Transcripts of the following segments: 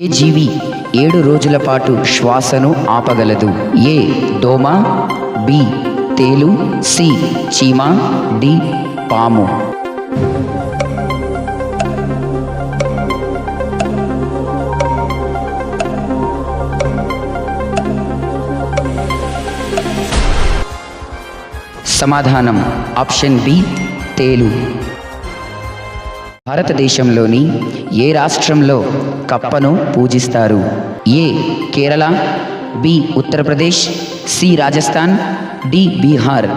ఏ జీవి ఏడు రోజుల పాటు శ్వాసను ఆపగలదు? ఏ దోమ బి తేలు సి చీమ డి పాము. సమాధానం ఆప్షన్ బి తేలు. భారతదేశంలోని ఏ రాష్ట్రంలో కప్పను పూజిస్తారు? A Kerala B Uttar Pradesh C Rajasthan D Bihar.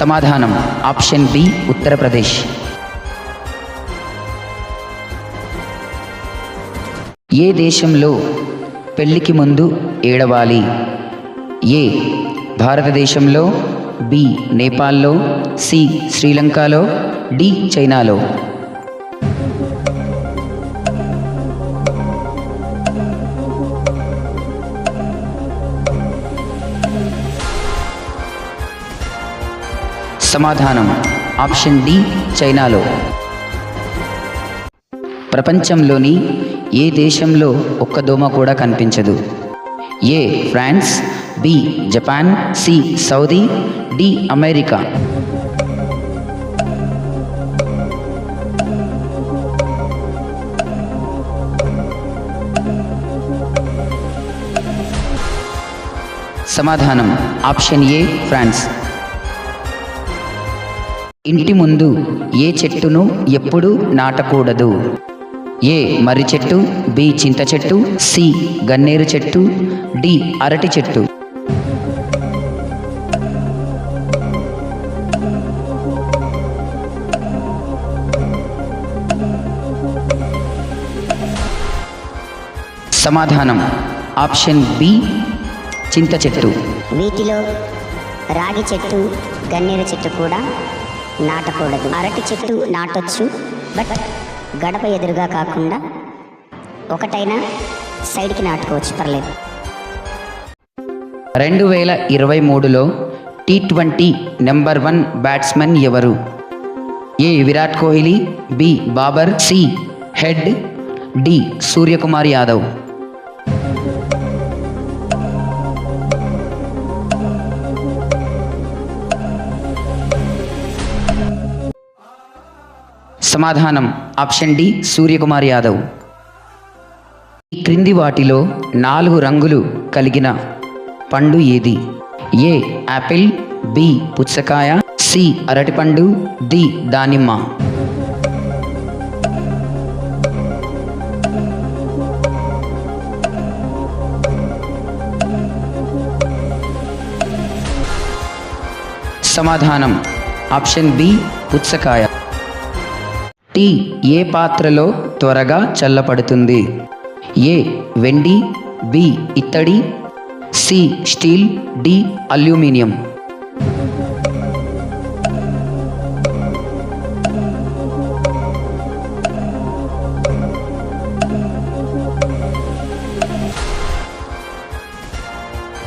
సమాధానం ఆప్షన్ బి ఉత్తరప్రదేశ్. ఏ దేశంలో పెళ్ళికి ముందు ఏడవాలి? ఏ భారతదేశంలో బి నేపాల్లో సి శ్రీలంకలో డి చైనాలో? సమాధానం ఆప్షన్ డి చైనాలో. ప్రపంచంలోని ఏ దేశంలో ఒక్క దోమ కూడా కనిపించదు? A France B Japan C Saudi D America. సమాధానం ఆప్షన్ ఏ ఫ్రాన్స్. ఇంటి ముందు ఏ చెట్టును ఎప్పుడు నాటకూడదు? ఏ మర్రి చెట్టు బి చింత చెట్టు సి గన్నేరు చెట్టు డి అరటి చెట్టు. సమాధానం. ఆప్షన్ బి చింత చెట్టు. వీటిలో రాగి చెట్టు గన్నేరు చెట్టు కూడా నాటకూడదు. అరటి చెట్టు నాటొచ్చు బట్ గడప ఎదురుగా కాకుండా ఒకటైనా సైడ్కి నాటుకోవచ్చు పర్లేదు. రెండు వేల ఇరవై మూడులో T twenty number one batsmen ఎవరు? A. Virat Kohli B. Babar C. Head D. Suryakumar Yadav. సమాధానం ఆప్షన్ డి సూర్యకుమార్ యాదవ్. ఈ క్రింది వాటిలో నాలుగు రంగులు కలిగిన పండు ఏది? ఏ యాపిల్ బి పుచ్చకాయ సి అరటిపండు డి దానిమ్మ. సమాధానం ఆప్షన్ బి పుచ్చకాయ. టీ ఏ పాత్రలో త్వరగా చల్లపడుతుంది ఏ వెండి బి ఇత్తడి సి స్టీల్ డి అల్యూమినియం.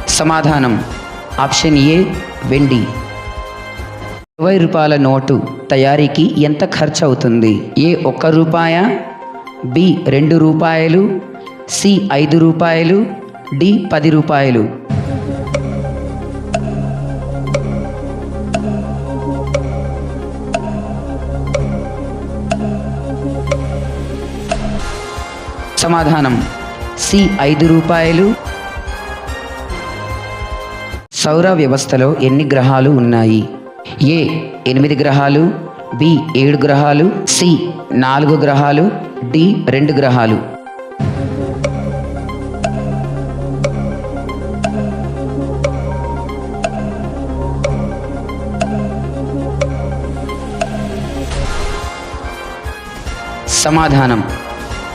సమాధానం. ఆప్షన్ ఏ వెండి. ఇరవై రూపాయల నోటు తయారీకి ఎంత ఖర్చు అవుతుంది ఏ ఒక్క రూపాయ? బి రెండు రూపాయలు సి ఐదు రూపాయలు డి పది రూపాయలు. సమాధానం. సి ఐదు రూపాయలు. సౌర వ్యవస్థలో ఎన్ని గ్రహాలు ఉన్నాయి? ఏ ఎనిమిది గ్రహాలు బి ఏడు గ్రహాలు సి నాలుగు గ్రహాలు డి రెండు గ్రహాలు. సమాధానం.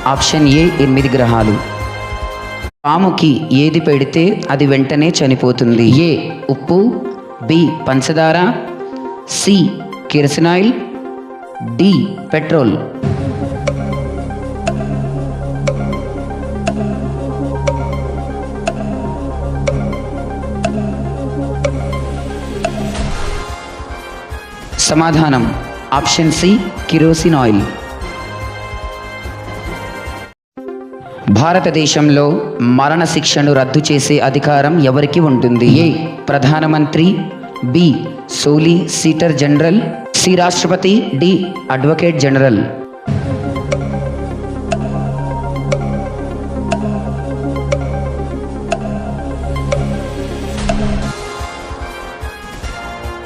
ఆప్షన్ ఏ ఎనిమిది గ్రహాలు. పాముకి ఏది పెడితే అది వెంటనే చనిపోతుంది. ఏ ఉప్పు బి పంచదార సి. కిరసనాయిల్ డి. పెట్రోల్. సమాధానం. ఆప్షన్ సి కిరోసిన్ ఆయిల్ భారతదేశంలో మరణ శిక్షను రద్దు చేసే అధికారం ఎవరికి ఉంటుంది? ఏ. ప్రధానమంత్రి బి. Solicitor general. సి. రాష్ట్రపతి డి. Advocate general.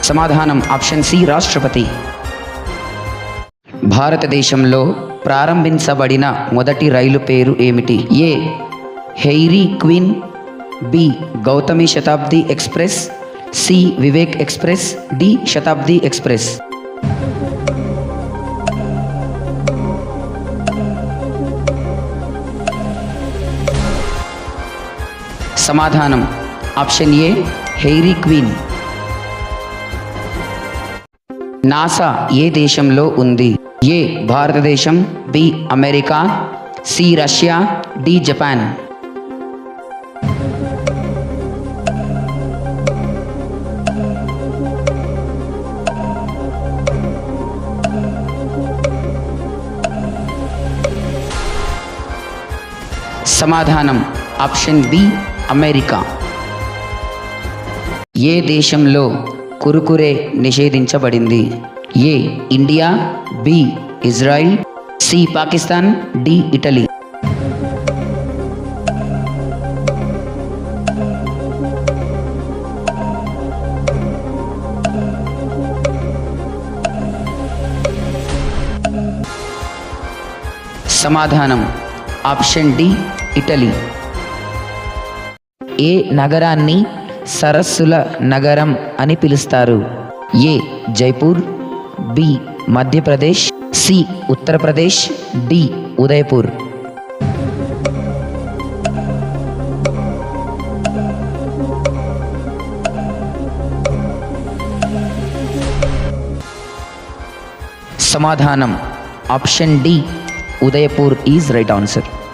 సమాధానం ఆప్షన్ సి రాష్ట్రపతి. భారతదేశంలో ప్రారంభించబడిన మొదటి రైలు పేరు ఏమిటి? A. Fairy queen B. Gautami Shatabdi express C Vivek express D Shatabdi express. సమాధానం option A fairy queen. NASA ఏ దేశంలో ఉంది? ఏ భారతదేశం B America C Russia D Japan. సమాధానం ఆప్షన్ బి అమెరికా. ఏ దేశంలో Kurkure నిషేధించబడింది? A India B Israel C Pakistan D Italy. సమాధానం option D Italy. ఏ నగరాన్ని సరస్సుల నగరం అని పిలుస్తారు? A Jaipur B Madhya Pradesh C Uttar Pradesh D Udaipur. సమాధానం. Option D Udaipur is right answer.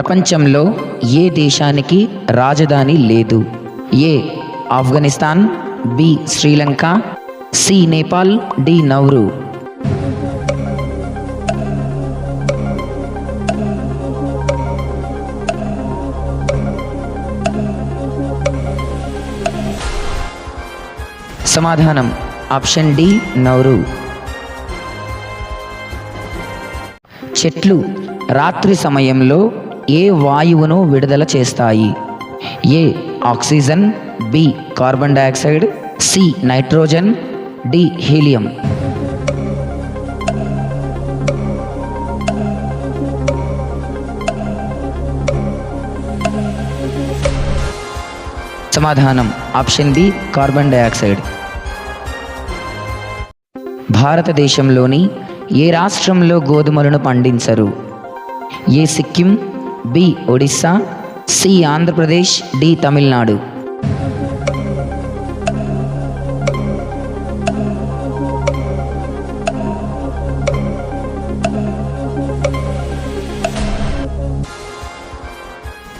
ప్రపంచంలో ఏ దేశానికి రాజధాని లేదు? A Afghanistan B Sri Lanka C Nepal D Nauru. సమాధానం ఆప్షన్ డి నౌరు. చెట్లు రాత్రి సమయంలో ఏ వాయువును విడుదల చేస్తాయి? A oxygen B carbon dioxide C nitrogen D helium. సమాధానం ఆప్షన్ బి కార్బన్ డయాక్సైడ్. భారతదేశంలోని ఏ రాష్ట్రంలో గోధుమలను పండించరు? A Sikkim B Odisha C Andhra Pradesh D Tamil Nadu.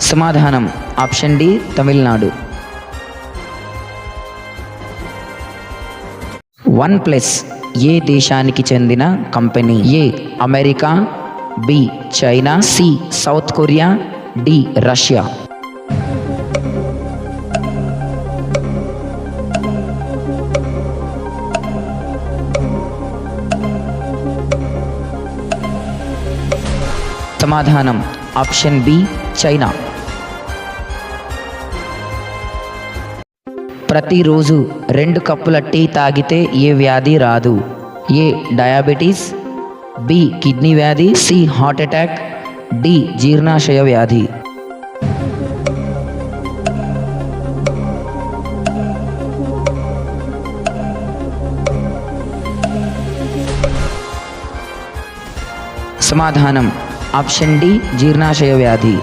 సమాధానం option D Tamil Nadu. One plus ఏ దేశానికి చెందిన company? A America B China C south Korea D Russia. సమాధానం option B China. ప్రతిరోజు రెండు కప్పుల టీ తాగితే ఏ వ్యాధి రాదు? ఏ డయాబెటీస్ బి కిడ్నీ వ్యాధి సి హార్ట్ అటాక్ డి జీర్ణాశయ వ్యాధి సమాధానం ఆప్షన్ డి జీర్ణాశయ వ్యాధి